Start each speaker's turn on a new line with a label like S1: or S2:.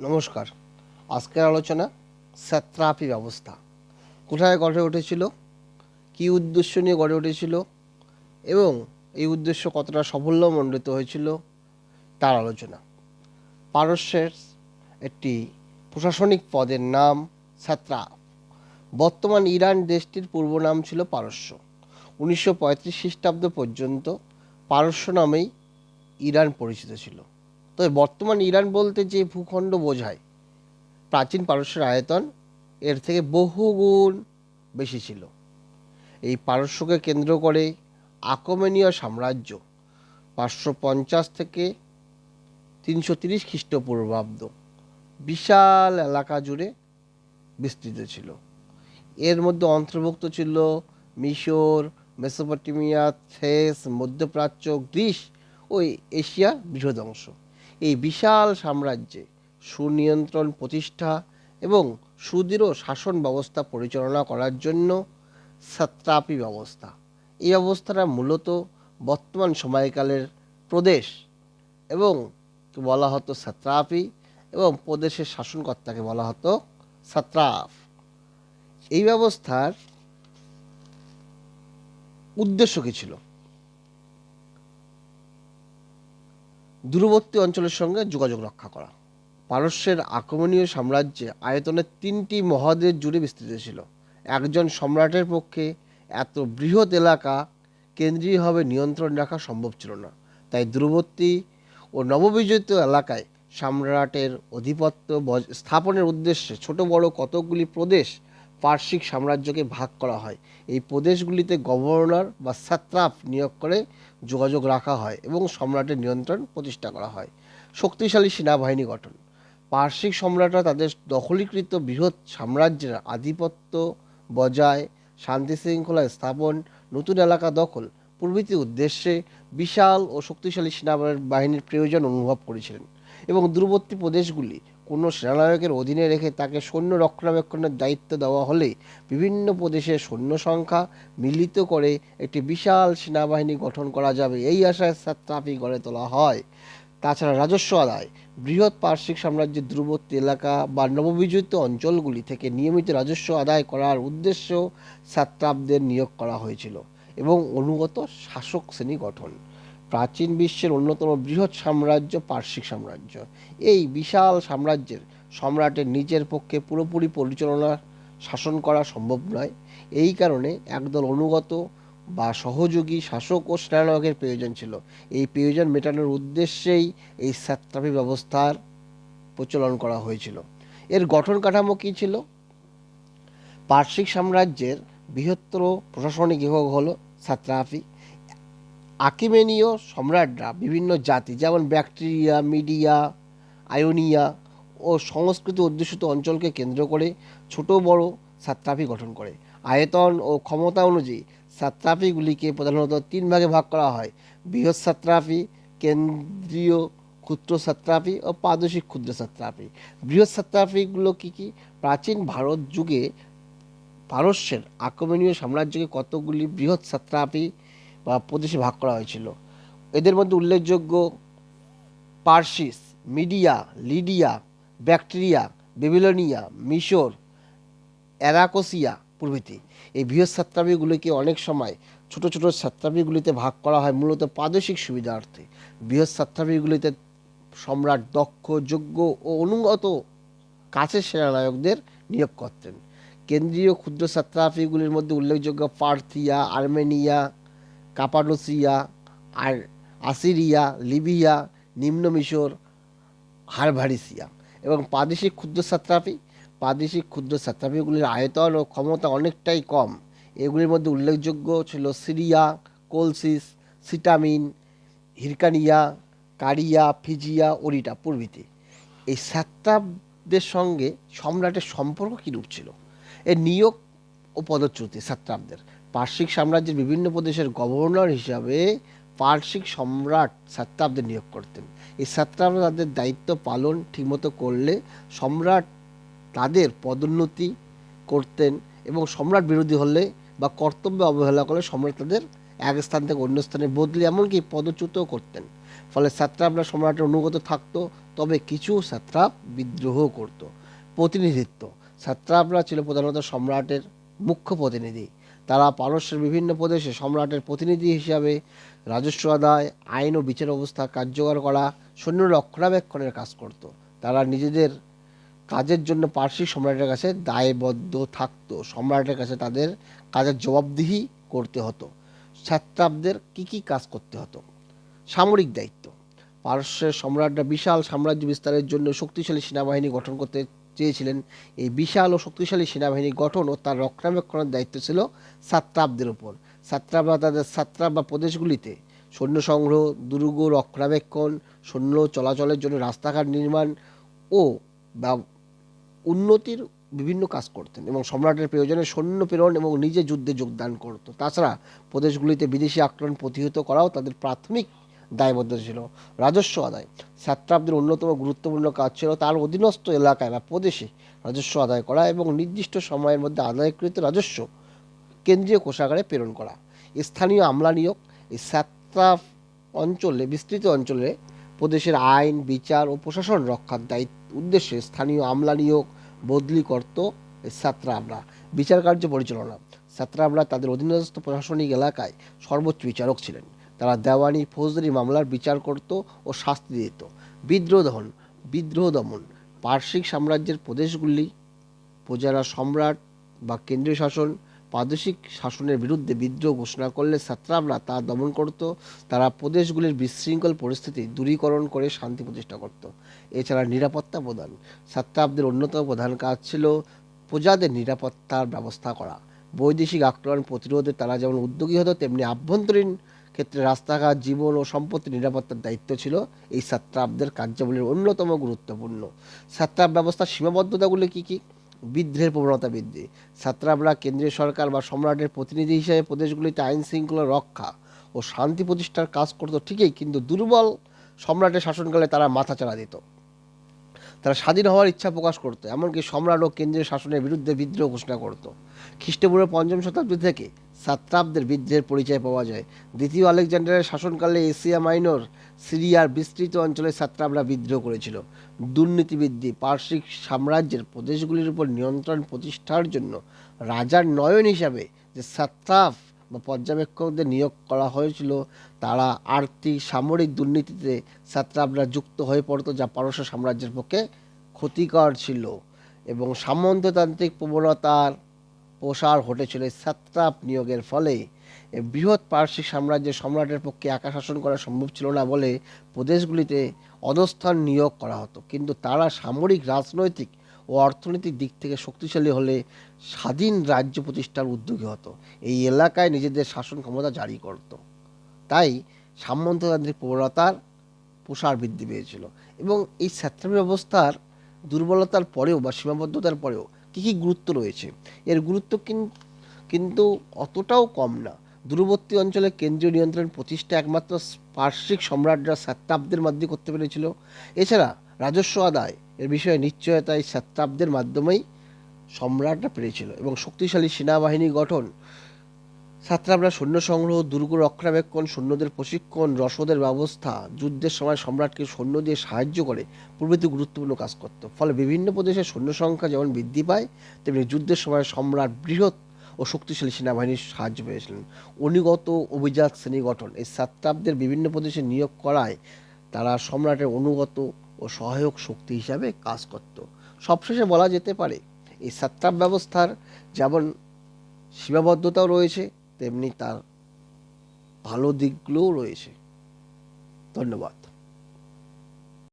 S1: নমস্কার। আজকের আলোচনা স্যাত্রাপি ব্যবস্থা। কোথায় গড়ে উঠেছিল? কী উদ্দেশ্য নিয়ে গড়ে উঠেছিল? এবং এই উদ্দেশ্য কতটা সাফল্যমণ্ডিত হয়েছিল? তার আলোচনা। পারস্যের একটি প্রশাসনিক পদের নাম স্যাত্রাপ। বর্তমান ইরান দেশটির পূর্ব নাম ছিল পারস্য। উনিশশো পঁয়ত্রিশ খ্রিস্টাব্দ পর্যন্ত পারস্য নামেই ইরান পরিচিত ছিল। তবে বর্তমান ইরান বলতে যে ভূখণ্ড বোঝায়, প্রাচীন পারস্যের আয়তন এর থেকে বহুগুণ বেশি ছিল। এই পারস্যকে কেন্দ্র করে আকমেনীয় সাম্রাজ্য পাঁচশো পঞ্চাশ থেকে তিনশো তিরিশ খ্রিস্টপূর্বাব্দ বিশাল এলাকা জুড়ে বিস্তৃত ছিল। এর মধ্যে অন্তর্ভুক্ত ছিল মিশর, মেসোপটেমিয়া থেস মধ্যপ্রাচ্য, গ্রিস ও এশিয়া বৃহৎ অংশ। এই বিশাল সাম্রাজ্যে সুনিয়ন্ত্রণ প্রতিষ্ঠা এবং সুদৃঢ় শাসন ব্যবস্থা পরিচালনা করার জন্য সাত্রাপি ব্যবস্থা। এই ব্যবস্থাটা মূলত বর্তমান সময়কালের প্রদেশ এবং বলা হতো সাত্রাপি এবং প্রদেশের শাসনকর্তাকে বলা হতো সাত্রাফ এই ব্যবস্থার উদ্দেশ্য কী ছিল? দূরবর্তী অঞ্চলের সঙ্গে যোগাযোগ রক্ষা করা। পারস্যের আক্রমণীয় সাম্রাজ্যে আয়তনের তিনটি মহাদেশ জুড়ে বিস্তৃত ছিল। একজন সম্রাটের পক্ষে এত বৃহৎ এলাকা কেন্দ্রীয়ভাবে নিয়ন্ত্রণ রাখা সম্ভব ছিল না। তাই দূরবর্তী ও নববিজিত এলাকায় সম্রাটের আধিপত্য স্থাপনের উদ্দেশ্যে ছোট বড় কতকগুলি প্রদেশ পার্শ্বিক সাম্রাজ্যকে ভাগ করা হয়। এই প্রদেশগুলিতে গভর্নর বা সাত্রাপ নিয়োগ করে যোগাযোগ রাখা হয় এবং সম্রাটের নিয়ন্ত্রণ প্রতিষ্ঠা করা হয়। শক্তিশালী সেনাবাহিনী গঠন। পার্শ্বিক সম্রাটরা তাদের দখলীকৃত বৃহৎ সাম্রাজ্যের আধিপত্য বজায়, শান্তি শৃঙ্খলা স্থাপন, নতুন এলাকা দখল, প্রভৃতি উদ্দেশ্যে বিশাল ও শক্তিশালী সেনাবাহিনীর প্রয়োজন অনুভব করেছিলেন এবং দূরবর্তী প্রদেশগুলি কোনো সেনানায়কের অধীনে রেখে তাকে সৈন্য রক্ষণাবেক্ষণের দায়িত্ব দেওয়া হলে বিভিন্ন প্রদেশের সৈন্য সংখ্যা মিলিত করে একটি বিশাল সেনাবাহিনী গঠন করা যাবে। এই আশায় সাত্রাপি গড়ে তোলা হয়। তাছাড়া রাজস্ব আদায়। বৃহৎ পার্শ্বিক সাম্রাজ্যের দূরবর্তী এলাকা বা নববিজিত অঞ্চলগুলি থেকে নিয়মিত রাজস্ব আদায় করার উদ্দেশ্য সাত্রাপদের নিয়োগ করা হয়েছিল এবং অনুগত শাসক শ্রেণি গঠন। প্রাচীন বিশ্বের অন্যতম বৃহৎ সাম্রাজ্য পার্শ্বিক সাম্রাজ্য। এই বিশাল সাম্রাজ্যের সম্রাটের নিজের পক্ষে পুরোপুরি পরিচালনা, শাসন করা সম্ভব নয়। এই কারণে একদল অনুগত বা সহযোগী শাসক ও সেনানায়কের প্রয়োজন ছিল। এই প্রয়োজন মেটানোর উদ্দেশ্যেই এই সাত্রাপি ব্যবস্থার প্রচলন করা হয়েছিল। এর গঠন কাঠামো কী ছিল? পার্শ্বিক সাম্রাজ্যের বৃহত্তর প্রশাসনিক বিভাগ হলো সাত্রাপি আকিমেনীয় সম্রাটরা বিভিন্ন জাতি, যেমন ব্যাকটেরিয়া, মিডিয়া, আয়োনিয়া ও সংস্কৃত অধ্যুষিত অঞ্চলকে কেন্দ্র করে ছোট বড় সাত্রাপি গঠন করে। আয়তন ও ক্ষমতা অনুযায়ী সাত্রাপিগুলিকে প্রধানত তিন ভাগে ভাগ করা হয়। বৃহৎ সাত্রাপি কেন্দ্রীয় ক্ষুদ্র সাত্রাপি ও প্রাদেশিক ক্ষুদ্র সাত্রাপি বৃহৎ সাত্রাপিগুলো কী কী? প্রাচীন ভারত যুগে পারস্যের আক্রমণীয় সাম্রাজ্যকে কতগুলি বৃহৎ সাত্রাপি বা প্রদেশে ভাগ করা হয়েছিল। এদের মধ্যে উল্লেখযোগ্য Persis, Media, Lydia, Bactria, Babylonia, মিশর, অ্যারাকোসিয়া প্রভৃতি। এই বৃহৎ সাত্রাপিগুলিকে অনেক সময় ছোট ছোট সাত্রাপিগুলিতে ভাগ করা হয় মূলত প্রাদেশিক সুবিধার্থে। বৃহৎ সাত্রাপিগুলিতে সম্রাট দক্ষ, যোগ্য ও অনুগত কাছের সেনানায়কদের নিয়োগ করতেন। কেন্দ্রীয় ক্ষুদ্র সাত্রাপিগুলির মধ্যে উল্লেখযোগ্য পার্থিয়া, আর্মেনিয়া কাপাডোসিয়া, আর আসিরিয়া, লিবিয়া, নিম্ন মিশর, হারভারিসিয়া এবং প্রাদেশিক ক্ষুদ্র সাত্রাপি প্রাদেশিক ক্ষুদ্র সাত্রাপিগুলির আয়তন ও ক্ষমতা অনেকটাই কম। এগুলির মধ্যে উল্লেখযোগ্য ছিল সিরিয়া, কোলসিস, সিটামিন, হিরকানিয়া, কারিয়া, ফিজিয়া, ওরিটা প্রভৃতি। এই সাত্রাপদের সঙ্গে সম্রাটের সম্পর্ক কীরূপ ছিল? এর নিয়োগ ও পদচ্যুতি সাত্রাপদের পার্শ্বিক সাম্রাজ্যের বিভিন্ন প্রদেশের গভর্নর হিসাবে পার্শ্বিক সম্রাট সাত্রাপদের নিয়োগ করতেন। এই সাত্রাপরা তাদের দায়িত্ব পালন ঠিকমতো করলে সম্রাট তাদের পদোন্নতি করতেন এবং সম্রাট বিরোধী হলে বা কর্তব্যে অবহেলা করলে সম্রাট তাদের এক স্থান থেকে অন্য স্থানে বদলে এমনকি পদচ্যুতও করতেন। ফলে সাত্রাপরা সম্রাটের অনুগত থাকতো, তবে কিছু সাত্রাপ বিদ্রোহ করত। প্রতিনিধিত্ব। সাত্রাপরা ছিল প্রধানত সম্রাটের মুখ্য প্রতিনিধি। তারা পারস্যের বিভিন্ন প্রদেশে সম্রাটের প্রতিনিধি হিসাবে রাজস্ব আদায়, আইন ও বিচার ব্যবস্থা কার্যকর করা, সৈন্য রক্ষণাবেক্ষণের কাজ করত। তারা নিজেদের কাজের জন্য পার্সি সম্রাটের কাছে দায়বদ্ধ থাকতো। সম্রাটের কাছে তাদের কাজের জবাবদিহি করতে হতো। ছাত্রাবদের কি কি কাজ করতে হতো? সামরিক দায়িত্ব। পারস্যের সম্রাটরা বিশাল সাম্রাজ্য বিস্তারের জন্য শক্তিশালী সেনাবাহিনী গঠন করতে চেয়েছিলেন। এই বিশাল ও শক্তিশালী সেনাবাহিনী গঠন ও তার রক্ষণাবেক্ষণের দায়িত্ব ছিল সাত্রাবদের উপর। সাত্রাবরা তাদের সাত্রাব বা প্রদেশগুলিতে সৈন্য সংগ্রহ, দুর্গ রক্ষণাবেক্ষণ, সৈন্য চলাচলের জন্য রাস্তাঘাট নির্মাণ ও বা- উন্নতির বিভিন্ন কাজ করতেন এবং সম্রাটের প্রয়োজনে সৈন্য প্রেরণ এবং নিজে যুদ্ধে যোগদান করত। তাছাড়া প্রদেশগুলিতে বিদেশি আক্রমণ প্রতিহত করাও তাদের প্রাথমিক দায়বদ্ধতা ছিল, রাজস্ব আদায়। সাত্রাবদের অন্যতম গুরুত্বপূর্ণ কাজ ছিল তার অধীনস্থ এলাকায় বা প্রদেশে রাজস্ব আদায় করা এবং নির্দিষ্ট সময়ের মধ্যে আদায়কৃত রাজস্ব কেন্দ্রীয় কোষাগারে প্রেরণ করা। স্থানীয় আমলা নিয়োগ এই সাত্রাফ অঞ্চলে, বিস্তৃত অঞ্চলে প্রদেশের আইন, বিচার ও প্রশাসন রক্ষার দায়িত্ব উদ্দেশ্যে স্থানীয় আমলা নিয়োগ বদলি করত এই সাত্রাবরা বিচার কার্য পরিচালনা। সাত্রাবরা তাদের অধীনস্থ প্রশাসনিক এলাকায় সর্বোচ্চ বিচারক ছিলেন। তারা দেওয়ানি, ফৌজদারি মামলার বিচার করত ও শাস্তি দিত। বিদ্রোহ দমন বিদ্রোহ দমন, পার্শ্বিক সাম্রাজ্যের প্রদেশগুলি, প্রজারা সম্রাট বা কেন্দ্রীয় শাসন, প্রাদেশিক শাসনের বিরুদ্ধে বিদ্রোহ ঘোষণা করলে সাত্রাবরা তা দমন করত। তারা প্রদেশগুলির বিশৃঙ্খল পরিস্থিতি দূরীকরণ করে শান্তি প্রতিষ্ঠা করত। এছাড়া নিরাপত্তা প্রদান সাত্রাবদের অন্যতম প্রধান কাজ ছিল প্রজাদের নিরাপত্তার ব্যবস্থা করা। বৈদেশিক আক্রমণ প্রতিরোধে তারা যেমন উদ্যোগী হতো, তেমনি আভ্যন্তরীণ ক্ষেত্রে রাস্তাঘাট, জীবন ও সম্পত্তি নিরাপত্তার দায়িত্ব ছিল। এই সাত্রাবদের কার্যাবলীর অন্যতম গুরুত্বপূর্ণ। সাত্রাব ব্যবস্থার সীমাবদ্ধতাগুলি কী কী? বিদ্রোহের প্রবণতা বৃদ্ধি। সাত্রাবরা কেন্দ্রীয় সরকার বা সম্রাটের প্রতিনিধি হিসেবে প্রদেশগুলিতে আইন শৃঙ্খলা রক্ষা ও শান্তি প্রতিষ্ঠার কাজ করতো ঠিকই, কিন্তু দুর্বল সম্রাটের শাসনকালে তারা মাথাচাড়া দিত। তারা স্বাধীন হওয়ার ইচ্ছা প্রকাশ করতো, এমনকি সম্রাট ও কেন্দ্রীয় শাসনের বিরুদ্ধে বিদ্রোহ ঘোষণা করত। খ্রিস্টপূর্ব পঞ্চম শতাব্দী থেকে সাত্রাবদের বিদ্রোহের পরিচয় পাওয়া যায়। দ্বিতীয় আলেকজান্ডারের শাসনকালে এশিয়া মাইনর সিরিয়ার বিস্তৃত অঞ্চলে সাত্রাবরা বিদ্রোহ করেছিল। দুর্নীতি বৃদ্ধি পার্শ্বিক সাম্রাজ্যের প্রদেশগুলির উপর নিয়ন্ত্রণ প্রতিষ্ঠার জন্য রাজার নয়ন হিসাবে যে সাত্রাফ বা পর্যবেক্ষকদের নিয়োগ করা হয়েছিল, তারা আর্থিক, সামরিক দুর্নীতিতে সাত্রাবরা যুক্ত হয়ে পড়তো যা পারস্য সাম্রাজ্যের পক্ষে ক্ষতিকর ছিল এবং সামন্ততান্ত্রিক প্রবণতার প্রসার ঘটেছিল সাত্রাপ নিয়োগের ফলে। বৃহৎ পার্শ্বিক সাম্রাজ্যের সম্রাটের পক্ষে একা শাসন করা সম্ভব ছিল না বলে প্রদেশগুলিতে অধস্থান নিয়োগ করা হতো। কিন্তু তারা সামরিক, রাজনৈতিক ও অর্থনৈতিক দিক থেকে শক্তিশালী হলে স্বাধীন রাজ্য প্রতিষ্ঠার উদ্যোগী হতো। এই এলাকায় নিজেদের শাসন ক্ষমতা জারি করত। তাই সামন্ততান্ত্রিক প্রবণতার প্রসার বৃদ্ধি পেয়েছিল। এবং এই ছাত্রাপী ব্যবস্থার দুর্বলতার পরেও বা সীমাবদ্ধতার পরেও কী কী গুরুত্ব রয়েছে? এর গুরুত্ব কিন- কিন্তু অতটাও কম না। দূরবর্তী অঞ্চলে কেন্দ্রীয় নিয়ন্ত্রণ প্রতিষ্ঠা একমাত্র পার্শ্বিক সম্রাটরা সাত্তাবদের মাধ্যমে করতে পেরেছিল। এছাড়া রাজস্ব আদায় এর বিষয়ে নিশ্চয়তা এই সাত্তাবদের মাধ্যমেই সম্রাটরা পেরেছিল এবং শক্তিশালী সেনাবাহিনী গঠন ছাত্রাবরা সৈন্য সংগ্রহ, দুর্গ রক্ষণাবেক্ষণ, সৈন্যদের প্রশিক্ষণ, রসদের ব্যবস্থা, যুদ্ধের সময় সম্রাটকে সৈন্য দিয়ে সাহায্য করে প্রভৃতি গুরুত্বপূর্ণ কাজ করত। ফলে বিভিন্ন প্রদেশের সৈন্য সংখ্যা যেমন বৃদ্ধি পায়, তেমনি যুদ্ধের সময় সম্রাট বৃহৎ ও শক্তিশালী সেনাবাহিনীর সাহায্য পেয়েছিলেন। অনুগত অভিজাত শ্রেণি গঠন, এই সাত্রাবদের বিভিন্ন প্রদেশে নিয়োগ করায় তারা সম্রাটের অনুগত ও সহায়ক শক্তি হিসাবে কাজ করত। সবশেষে বলা যেতে পারে, এই সাত্রাপ ব্যবস্থার যেমন সীমাবদ্ধতাও রয়েছে তেমনি তার ভালো দিকগুলোও রয়েছে। ধন্যবাদ।